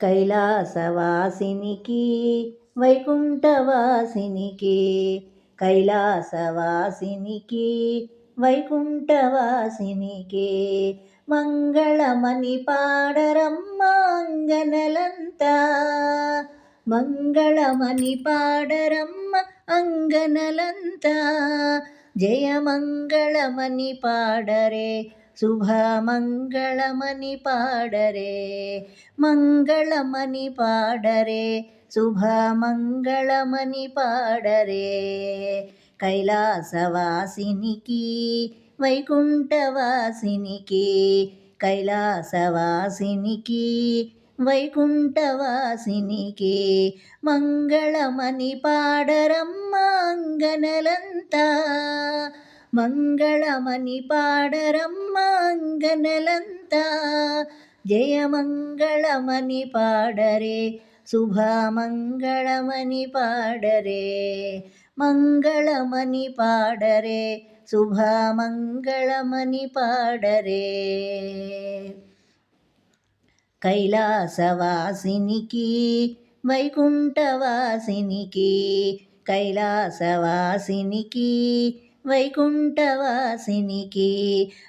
కైలాసవాసినికి వైకుంఠవాసినికి కైలాసవాసినికి వైకుంఠవాసినికి మంగళమణి పాడరమ్మ అంగనలంతా మంగళమణి పాడరమ్మ అంగనలంతా. జయమంగళమణి పాడరే శుభమంగళమని పాడరే మంగళమని పాడరే శుభమంగళమని పాడరే. కైలాసవాసినికి వైకుంఠవాసినికి కైలాసవాసినికి వైకుంఠవాసినికి మంగళమని పాడరమ్మ అంగనలంతా. మంగళమని పాడరమ్మ అంగనలంతా. జయమంగళమని పాడరే శుభమంగళమని పాడరే. మంగళమని పాడరే శుభమంగళమని పాడరే. కైలాసవాసినికి వైకుంఠవాసినికి కైలాసవాసినికి వైకుంఠవాసినికి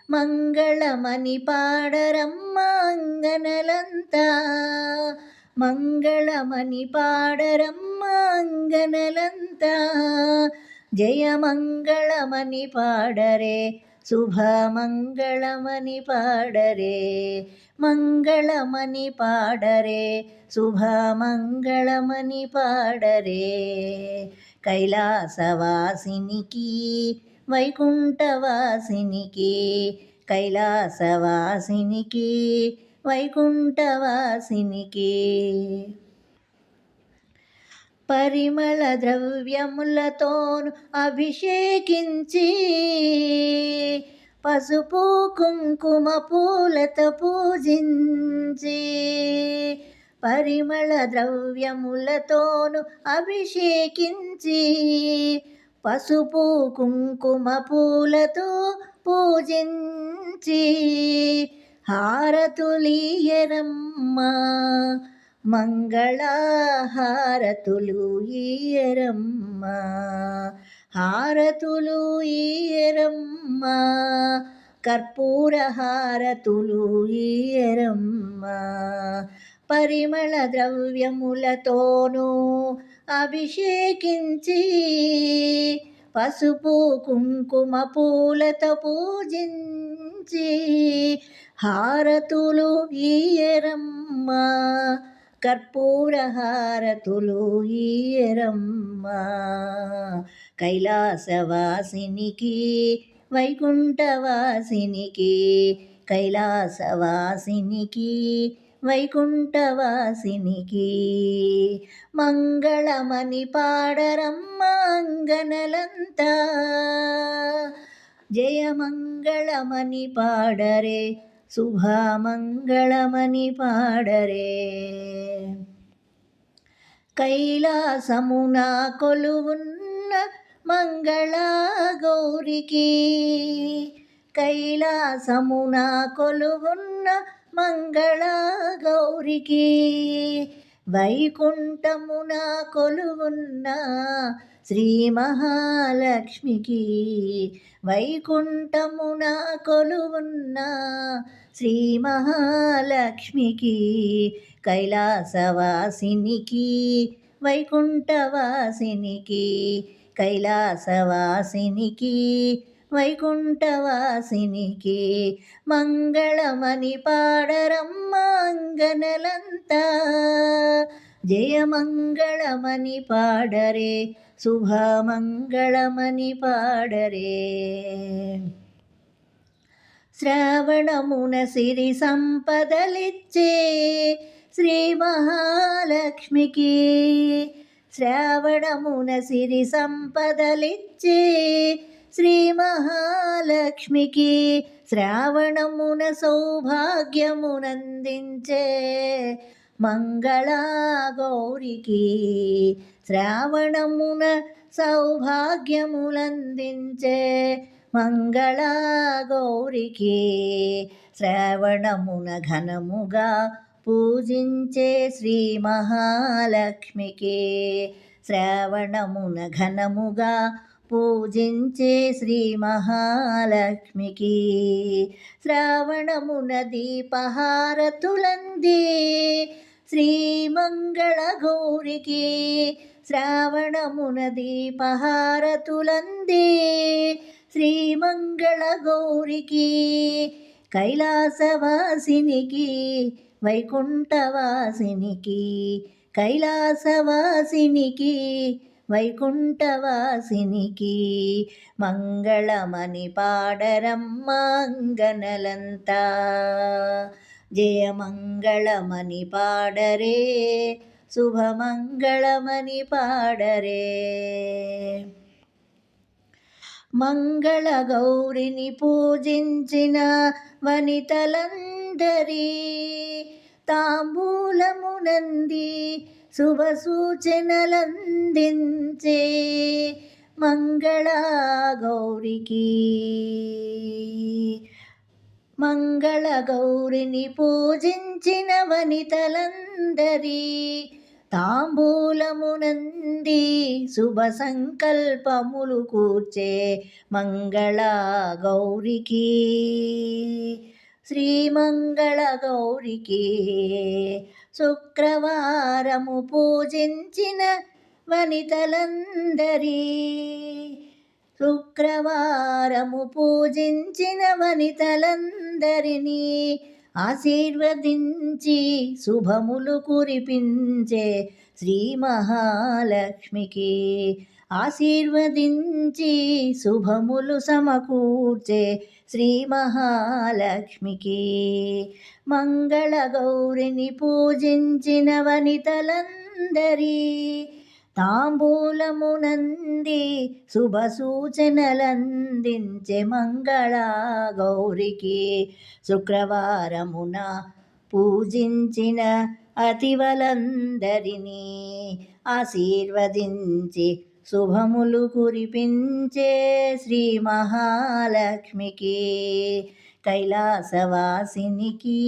మంగళమని పాడరమ్మ అంగనలంతా మంగళమని పాడరమ్మ అంగనలంతా జయమంగళమని పాడరే శుభమంగళమని పాడరే మంగళమని పాడరే శుభమంగళమని పాడరే. కైలాసవాసినికి వైకుంఠవాసినికి కైలాసవాసినికి వైకుంఠవాసినికి. పరిమళ ద్రవ్యములతోను అభిషేకించి పసుపు కుంకుమ పూలతో పూజించి పరిమళ ద్రవ్యములతోను అభిషేకించి పసుపు కుంకుమ పూలతో పూజించి హారతులీయరమ్మ. మంగళహారతులు ఈయరమ్మ. హారతులు ఈయరమ్మ. కర్పూర హారతులు ఈయరమ్మ. పరిమళ ద్రవ్యములతోనూ అభిషేకించి పసుపు కుంకుమ పూలతో పూజించి హారతులు ఈయరమ్మ. కర్పూరహారతులు ఈయరమ్మ. కైలాసవాసినికి వైకుంఠవాసినికి కైలాసవాసినికి వైకుంఠవాసినికి. మంగళమని పాడరమ్మ అంగనలంతా. జయమంగళమని పాడరే శుభమంగళమని పాడరే. కైలాసమున కొలువున్న మంగళ గౌరికి కైలాసమున కొలువున్న మంగళ గౌరికి వైకుంఠమున కొలువున్న శ్రీ మహాలక్ష్మికి వైకుంఠమున కొలువున్న శ్రీ మహాలక్ష్మికి కైలాసవాసినికి వైకుంఠవాసినికి కైలాసవాసినికి వైకుంఠవాసినికి మంగళమని పాడరమ్మ అంగనలంతా జయమంగళమని పాడరే శుభమంగళమని పాడరే. శ్రావణమున సిరి సంపదలిచ్చే శ్రీ మహాలక్ష్మికి శ్రావణమున సిరి సంపదలిచ్చే శ్రీ మహాలక్ష్మికి శ్రావణమున సౌభాగ్యమునందించే మంగళా గౌరికి శ్రావణమున సౌభాగ్యములందించే మంగళా గౌరికి శ్రావణమున ఘనముగా పూజించే శ్రీ మహాలక్ష్మికి శ్రావణమున ఘనముగా పూజించే శ్రీ మహాలక్ష్మికి శ్రావణమున దీపహారతులంది శ్రీమంగళ గౌరికి శ్రావణమున దీపహారతులందే శ్రీమంగళ గౌరికి కైలాసవాసినికి వైకుంఠవాసినికి కైలాసవాసినికి వైకుంఠవాసినికి మంగళమని పాడరమ్మంగనలంతా జయమంగళమని పాడరే శుభమంగళమని పాడరే. మంగళ గౌరిని పూజించిన వనితలందరి తాంబూలమునంది శుభ సూచనలందించే మంగళ గౌరికి మంగళ గౌరిని పూజించిన వనితలందరి తాంబూలమునంది శుభ సంకల్పములు కూర్చే మంగళ గౌరికి శ్రీమంగళ గౌరికి శుక్రవారము పూజించిన వనితలందరి శుక్రవారము పూజించిన వనితలందరినీ ఆశీర్వదించి శుభములు కురిపించే శ్రీ మహాలక్ష్మికి ఆశీర్వదించి శుభములు సమకూర్చే శ్రీ మహాలక్ష్మికి మంగళ గౌరిని పూజించిన వనితలందరి తాంబూలమునంది శుభ సూచనలందించే మంగళ గౌరికి. శుక్రవారమున పూజించిన అతివలందరినీ ఆశీర్వదించి శుభములు కురిపించే శ్రీ మహాలక్ష్మికి కైలాసవాసినికి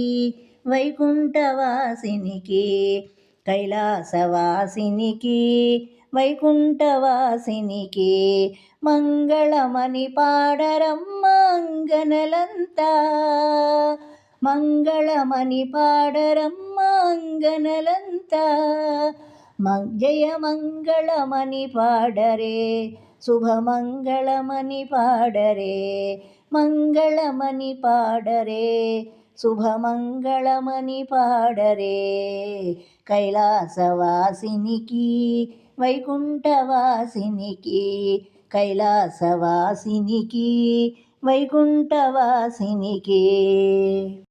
వైకుంఠవాసినికి కైలాసవాసినికి వైకుంఠవాసినికి మంగళమని పాడరమ్మంగనలంతా మంగళమని పాడరమ్మంగనలంతా జయ మంగళమని పాడరే శుభమంగళమని పాడరే మంగళమని పాడరే శుభమంగళమని పాడరే. కైలాసవాసినికి వైకుంఠవాసినికి కైలాసవాసినికి వైకుంఠవాసినికి.